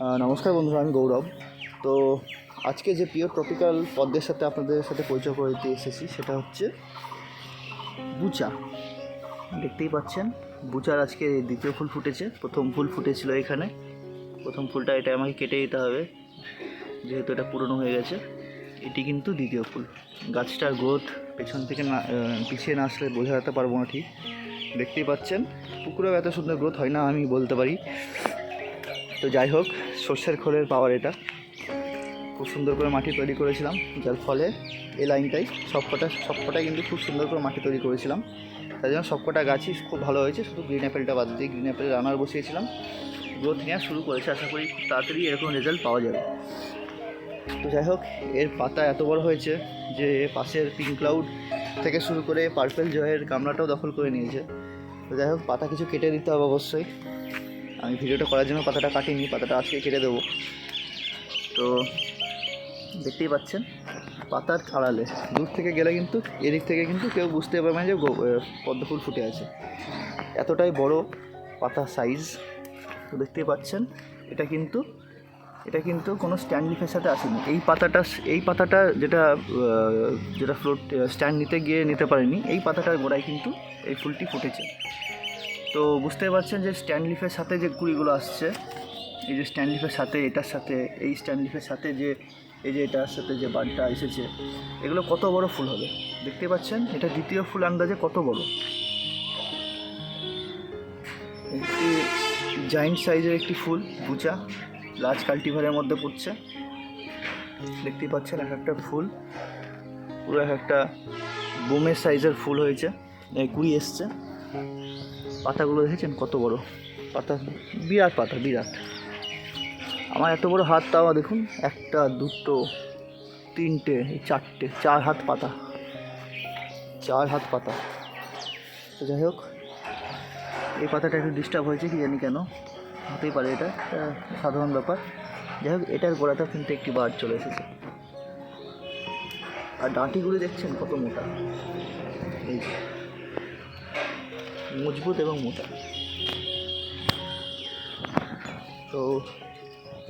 নমস্কার বন্ধুরা, আমি গৌরব। তো আজকে যে পিওর ট্রপিক্যাল পদ্মের সাথে আপনাদের সাথে পরিচয় করে দিতে এসেছি, সেটা হচ্ছে বুচা। দেখতেই পাচ্ছেন, বুচার আজকে দ্বিতীয় ফুল ফুটেছে। প্রথম ফুল ফুটেছিল এখানে। প্রথম ফুলটা এটা আমাকে কেটে দিতে হবে, যেহেতু এটা পুরনো হয়ে গেছে। এটি কিন্তু দ্বিতীয় ফুল। গাছটার গ্রোথ পেছন থেকে না পিছিয়ে না আসলে বোঝা যেতে পারব না ঠিক। দেখতেই পাচ্ছেন, পুকুরেও এত সুন্দর গ্রোথ হয় না, আমি বলতে পারি। তো যাই হোক, সর্ষের খোলের পাওয়ার এটা। খুব সুন্দর করে মাটি তৈরি করেছিলাম, যার ফলে এই লাইনটাই সবকটা সবকটাই কিন্তু খুব সুন্দর করে মাটি তৈরি করেছিলাম। তাই জন্য সবকটা গাছই খুব ভালো হয়েছে, শুধু গ্রিন অ্যাপেলটা বাদ দিয়ে গ্রিন অ্যাপেল রানার বসিয়েছিলাম। গ্রোথ নেওয়া শুরু করেছে, আশা করি খুব তাড়াতাড়ি এরকম রেজাল্ট পাওয়া যাবে। তো যাই হোক, এর পাতা এত বড় হয়েছে যে পাশের পিঙ্ক ক্লাউড থেকে শুরু করে পার্পেল জয়ের গামলাটাও দখল করে নিয়েছে। তো যাই হোক, পাতা কিছু কেটে দিতে হবে অবশ্যই। আমি ভিডিওটা করার জন্য পাতাটা কাটিনি, পাতাটা আজকে কেটে দেবো। তো দেখতেই পাচ্ছেন, পাতার আড়ালে। দূর থেকে গেলে কিন্তু, এদিক থেকে কিন্তু কেউ বুঝতে পারবে না যে পদ্ম ফুল ফুটে আছে। এতটাই বড় পাতা সাইজ তো দেখতেই পাচ্ছেন, এটা কিন্তু এটা কিন্তু কোনো স্ট্যান্ড লিফের সাথে আসেনি। এই পাতাটা এই পাতাটা যেটা যেটা ফ্লোট স্ট্যান্ড নিতে গিয়ে নিতে পারেনি, এই পাতাটার গোড়ায় কিন্তু এই ফুলটি ফুটেছে। তো বুঝতে পারছেন যে স্ট্যান্ড লিফের সাথে যে কুড়িগুলো আসছে, এই যে স্ট্যান্ড লিফের সাথে, এটার সাথে, এই স্ট্যান্ড লিফের সাথে যে, এই যে এটার সাথে যে বাডটা এসেছে, এগুলো কত বড় ফুল হবে? দেখতে পাচ্ছেন, এটা দ্বিতীয় ফুল আন্দাজে কত বড়? একটি জায়েন্ট সাইজের একটি ফুল, বুচা লার্জ কাল্টিভারের মধ্যে পড়ছে দেখতেই পাচ্ছেন, এক একটা ফুল, পুরো এক একটা বোমের সাইজের ফুল হয়েছে। কুড়ি এসছে। পাতাগুলো দেখেছেন? কত বড় পাতা? বিরাট পাতা, বিরাট। আমার এত বড় হাত, তাও দেখুন, একটা, দুটো, তিনটে চারটে, চার হাত পাতা। চার হাত পাতা। তো যাই হোক, এই পাতাটা একটু ডিস্টার্ব হয়েছে, কি জানি কেন? হতেই পারে এটা সাধারণ ব্যাপার। যাই হোক, এটার গোড়াতেও কিন্তু একটি বার চলে এসেছে। আর ডাঁটিগুলি দেখছেন কত মোটা? এই। মজবুত এবং মোটা। তো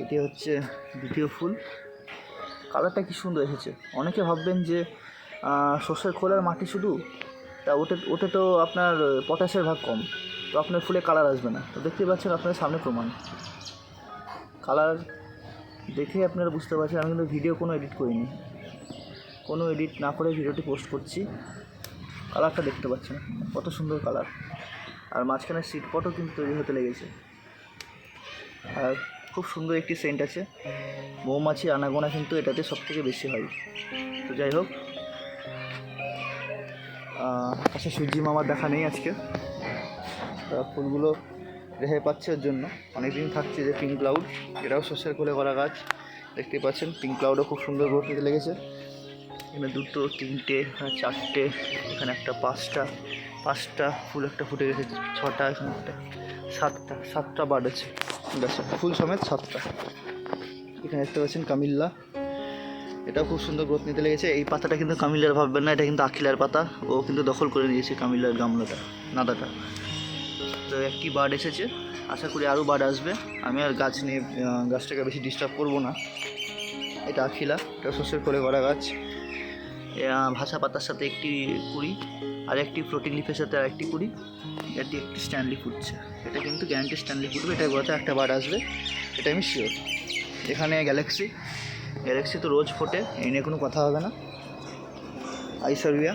এটি হচ্ছে দ্বিতীয় ফুল। কালারটা কি সুন্দর এসেছে। অনেকে ভাববেন যে সর্ষের খোলার মাটি শুধু? তা ওতে ওতে তো আপনার পটাশের ভাগ কম। তো আপনার ফুলে কালার আসবে না। তো দেখতে পাচ্ছেন আপনার সামনে প্রমাণ। কালার দেখে আপনারা বুঝতে পারছেন। আমি কিন্তু ভিডিও কোনো এডিট করিনি। কোনো এডিট না করে ভিডিওটি পোস্ট করছি। কালারটা দেখতে পাচ্ছেন, কত সুন্দর কালার। আর মাঝখানে সিট পটও কিন্তু তৈরি হতে লেগেছে। আর খুব সুন্দর একটি সেন্ট আছে। মৌমাছি, আনাগোনা কিন্তু এটাতে সব থেকে বেশি হয়। তো যাই হোক আচ্ছা সূর্যি মামার দেখা নেই আজকে। ফুলগুলো রেহাই পাচ্ছে ওর জন্য। অনেকদিন থাকছে যে পিঙ্ক ক্লাউড এটাও শস্যের কোলে করা গাছ। দেখতে পাচ্ছেন পিঙ্ক ক্লাউডও খুব সুন্দর গ্রোথ নিতে লেগেছে। এখানে দুটো, তিনটে এখানে চারটে, এখানে একটা পাঁচটা পাঁচটা, ফুল একটা ফুটে গেছে, ছটা, এখানে একটা, সাতটা সাতটা বার্ড আছে। গাছে ফুল সমেত সাতটা। এখানে দেখতে পাচ্ছেন কামিল্লা। এটাও খুব সুন্দর গ্রোথ নিতে লেগেছে। এই পাতাটা কিন্তু কামিল্লার ভাববেন না, এটা কিন্তু আখিলার পাতা। ও কিন্তু দখল করে নিয়েছে কামিল্লার গামলাটা, নাদাটা। তো একটি বার্ড এসেছে। আশা করি আরও বার্ড আসবে। আমি আর গাছ নিয়ে গাছটাকে বেশি ডিস্টার্ব করব না। এটা আখিলা, এটা শস্যের করে করা গাছ। ভাষা পাতার সাথে একটি কুড়ি, আর একটি ফ্লোটিং লিফের সাথে আরেকটি কুড়ি। এটি একটি স্ট্যান্ডলি ফুটছে। এটা কিন্তু গ্যারান্টি স্ট্যান্ডলি ফুটবে। এটা গোড়াতে একটা বার আসবে। এটা আমি শিওর এখানে গ্যালাক্সি গ্যালাক্সি তো রোজ ফোটে। এই নিয়ে কোনো কথা হবে না। আইশ্বরিয়া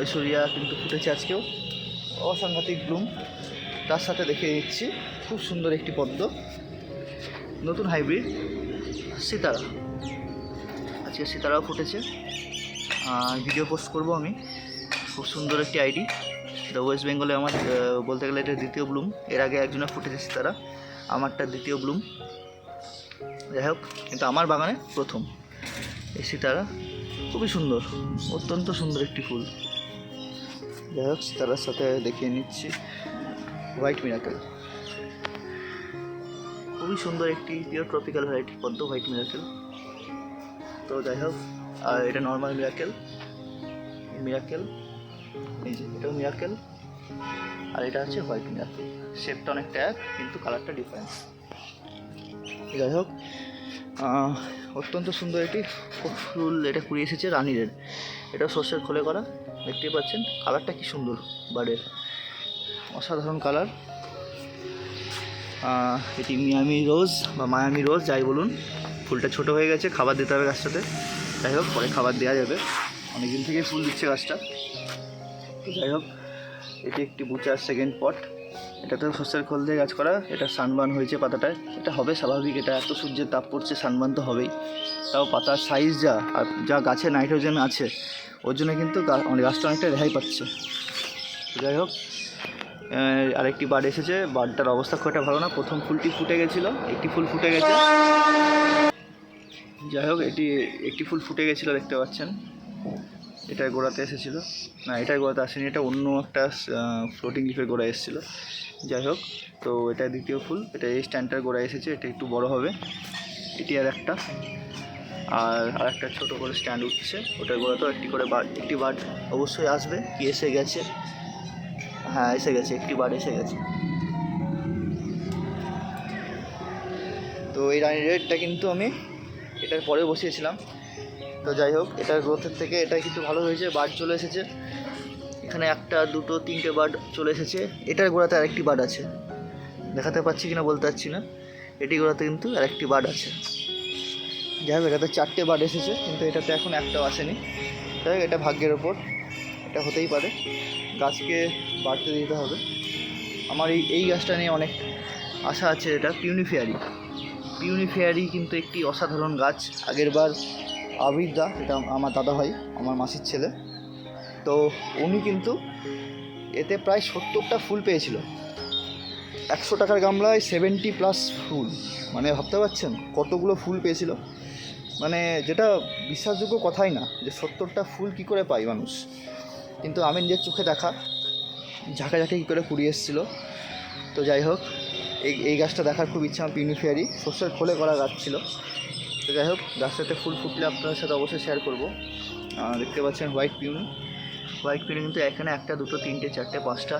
ঐশ্বরিয়া কিন্তু ফুটেছে আজকেও। অসাংঘাতিক ব্লুম তার সাথে দেখে দিচ্ছি খুব সুন্দর একটি পদ্ম। নতুন হাইব্রিড সিতারা। আজকে সিতারাও ফুটেছে। ভিডিও পোস্ট করব আমি। খুব সুন্দর একটি আইডি দ্য ওয়েস্ট বেঙ্গলে আমার বলতে গেলে এটা দ্বিতীয় ব্লুম এর আগে একজনের ফুটেছে সিতারা। আমারটা দ্বিতীয় ব্লুম যাই হোক, কিন্তু আমার বাগানে প্রথম এই সিতারা। খুবই সুন্দর, অত্যন্ত সুন্দর একটি ফুল। যাই হোক, সিতারার সাথে দেখিয়ে নিচ্ছি হোয়াইট মিরাকেল খুবই সুন্দর একটি pure tropical variety Padma white miracle তো যাই হোক আর এটা নর্মাল মিরাকেল মিরাকেল এই যে এটাও মিরাকেল আর এটা হচ্ছে হোয়াইট মিরাকেল শেপটা অনেকটা এক, কিন্তু কালারটা ডিফারেন্স যাই হোক অত্যন্ত সুন্দর একটি ফুল এটা কুড়িয়ে এসেছে রানীরের এটা সর্ষের খোলে করা, দেখতেই পাচ্ছেন। কালারটা কি সুন্দর বার্ডের অসাধারণ কালার এটি মিয়ামি রোজ বা মায়ামি রোজ যাই বলুন। ফুলটা ছোট হয়ে গেছে, খাবার দিতে হবে গাছটাতে। যাই হোক, পরে খাবার দেওয়া যাবে। অনেকদিন থেকে ফুল দিচ্ছে গাছটা। তো যাই হোক, এটি একটি বুচার সেকেন্ড পট এটাতে শস্যের খোল দিয়ে গাছ করা, এটা সানবান হয়েছে পাতাটায়। এটা হবে স্বাভাবিক, এটা এত সূর্যের তাপ পড়ছে, সানবান তো হবেই। তাও পাতার সাইজ যা, আর যা গাছে নাইট্রোজেন আছে, ওর জন্য কিন্তু অনেক- গাছটা অনেকটা রেহাই পাচ্ছে। যাই হোক আরেকটি বার্ড এসেছে। বার্ডটার অবস্থা খুব একটা ভালো না। প্রথম ফুলটি ফুটে গেছিল, একটি ফুল ফুটে গেছে। যাই হোক, এটি একটি ফুল ফুটে গেছিল, দেখতে পাচ্ছেন। এটার গোড়াতে এসেছিল। না এটার গোড়াতে আসেনি, এটা অন্য একটা ফ্লোটিং লিফের গোড়া এসেছিল। যাই হোক, তো এটা দ্বিতীয় ফুল, এটা এই স্ট্যান্ডটার গোড়া এসেছে, এটা একটু বড় হবে। এটি আর একটা। আর আর একটা ছোটো করে স্ট্যান্ড উঠছে, ওটার গোড়াতেও একটি করে বার্ড একটি বার্ড অবশ্যই আসবে, কি এসে গেছে। হ্যাঁ এসে গেছে, একটি বার্ড এসে গেছে। তো এই রানি রেটটা কিন্তু আমি এটার পরে বসিয়েছিলাম। তো যাই হোক, এটার গ্রোথের থেকে এটা কিন্তু ভালো হয়েছে বার্ড চলে এসেছে। এখানে একটা, দুটো, তিনটে বার্ড চলে এসেছে। এটার গোড়াতে আরেকটি বার্ড আছে। দেখাতে পাচ্ছি কিনা বলতে পারছি না। এটি গোড়াতে কিন্তু আরেকটি বার্ড আছে। যাই হোক, এটাতে চারটে বার্ড এসেছে, কিন্তু এটাতে এখন একটাও আসেনি। যাই এটা ভাগ্যের ওপর। এটা হতেই পারে। গাছকে বাড়তে দিতে হবে। আমার এই এই গাছটা নিয়ে অনেক আশা আছে, এটা পিউনিফেয়ারি। পিউনিফেয়ারি কিন্তু একটি অসাধারণ গাছ আগের বার আবিরদা এটা আমার দাদা ভাই আমার মাসির ছেলে। তো উনি কিন্তু এতে প্রায় সত্তরটা ফুল পেয়েছিল। একশো টাকার গামলায় সেভেন্টি প্লাস ফুল। মানে ভাবতে পারছেন কতগুলো ফুল পেয়েছিল? মানে যেটা বিশ্বাসযোগ্য কথাই না যে সত্তরটা ফুল কি করে পায় মানুষ। কিন্তু আমি নিজের চোখে দেখা ঝাঁকা ঝাঁকে কী করে কুড়িয়ে এসেছিল। তো যাই হোক এই এই গাছটা দেখার খুব ইচ্ছা আমার পিউনিফেয়ারি শস্যের খোলে করা গাছ ছিল। তো যাই হোক, গাছটাতে ফুল ফুটলে আপনাদের সাথে অবশ্যই শেয়ার করব। দেখতে পাচ্ছেন হোয়াইট পিউনি হোয়াইট পিউনি কিন্তু এখানে একটা, দুটো, তিনটে, চারটে, পাঁচটা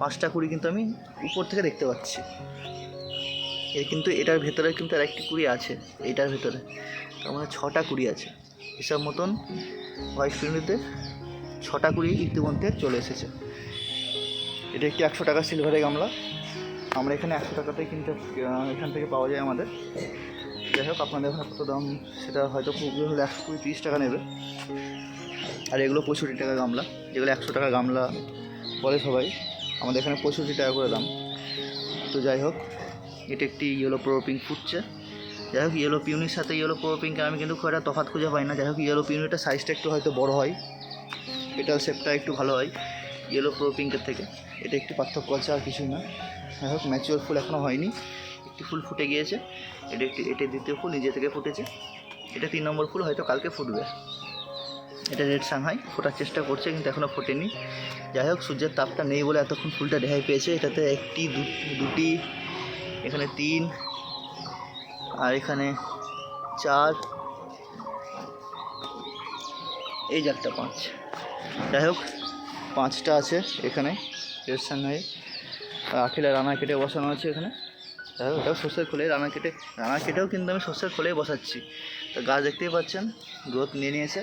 পাঁচটা কুড়ি কিন্তু আমি উপর থেকে দেখতে পাচ্ছি। এর কিন্তু, এটার ভেতরে কিন্তু আর একটি কুড়ি আছে, এইটার ভেতরে। তার মানে ছটা কুড়ি আছে। এসব মতন হোয়াইট পিউনিতে ছটা কুড়ি ইতিমধ্যে চলে এসেছে। এটা একটি একশো টাকা সিলভারের গামলা। আমরা এখানে একশো টাকাতেই কিনতে এখান থেকে পাওয়া যায় আমাদের। যাই হোক, আপনাদের কত দাম, সেটা হয়তো পুকুরে হলে একশো কুড়ি, তিরিশ টাকা নেবে। আর এগুলো পঁয়ষট্টি টাকা গামলা। যেগুলো একশো টাকা গামলা বলে সবাই, আমাদের এখানে পঁয়ষট্টি টাকা করে দাম। তো যাই হোক, এটা একটি ইয়েলো প্রোপিং ফুটছে। যাই হোক ইয়েলো পিউনির সাথে ইয়েলো প্রোপিংকে আমি কিন্তু খুব একটা তফাৎ খুঁজে পাই না। যাই হোক ইয়েলো পিউনিটা সাইজটা একটু হয়তো বড় হয়। পেটাল শেপটা একটু ভালো হয়। ইয়েলো প্রোপিংকের থেকে। এটা একটু পার্থক্য আছে আর কিছুই না। যাই হোক ম্যাচিওর ফুল এখনও হয়নি। একটি ফুল ফুটে গিয়েছে। এটা একটি, এটি দ্বিতীয় ফুল, নিজে থেকে ফুটেছে। এটা তিন নম্বর ফুল, হয়তো কালকে ফুটবে। এটা রেড সাংহাই, ফোটার চেষ্টা করছে, কিন্তু এখনও ফোটেনি। যাই হোক, সূর্যের তাপটা নেই বলে এতক্ষণ ফুলটা রেহাই পেয়েছে। এটাতে একটি দুটি, এখানে তিন, আর এখানে চার, এই যে একটা পাঁচ। যাই হোক পাঁচটা আছে এখানে। রেড সাংহাই আখিলা রানা কেটে বসানো আছে এখানে। হোক এটাও শস্যের খোলে রানা কেটে রানা কেটেও কিন্তু আমি শস্যের খোলেই বসাচ্ছি। তো গাছ দেখতেই পাচ্ছেন গ্রোথ নিয়ে নিয়েছে।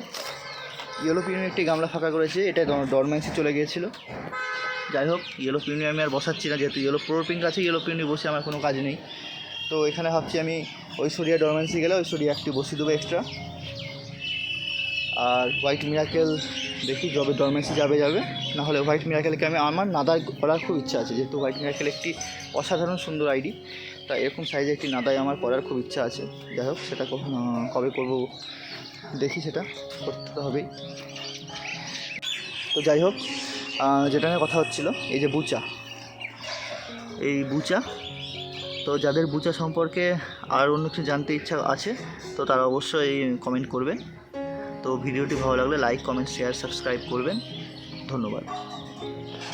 ইয়েলো পিউনি একটি গামলা ফাঁকা করেছে, এটা ডরমেন্সি চলে গিয়েছিল। যাই হোক ইয়েলো পিউনি আমি আর বসাচ্ছি না, যেহেতু ইয়েলো পিঙ্ক আছে ইয়েলো পিউনি বসে আমার কোনো কাজ নেই। তো এখানে ভাবছি আমি ঐশ্বরিয়া ডরমেন্সি গেলে ঐশ্বরিয়া একটি বসিয়ে দেবো এক্সট্রা আর হোয়াইট মিরাকেল দেখি যবে ডরমেন্সি যাবে যাবে। না হলে হোয়াইট মিরাকেলকে আমি, আমার নাদায় করার খুব ইচ্ছা আছে, যেহেতু হোয়াইট মিরাকেল একটি অসাধারণ সুন্দর আইডি তা এরকম সাইজে একটি নাদায় আমার করার খুব ইচ্ছা আছে। যাই হোক, সেটা কখন কবে করব দেখি সেটা করতে তো হবেই। তো যাই হোক যেটা নিয়ে কথা হচ্ছিল, এই যে বুচা। এই বুচা, তো যাদের বুচা সম্পর্কে আর অন্য কিছু জানতে ইচ্ছা আছে, তো তারা অবশ্যই কমেন্ট করবে। তো ভিডিওটি ভালো লাগলে লাইক কমেন্ট শেয়ার সাবস্ক্রাইব করবেন। ধন্যবাদ।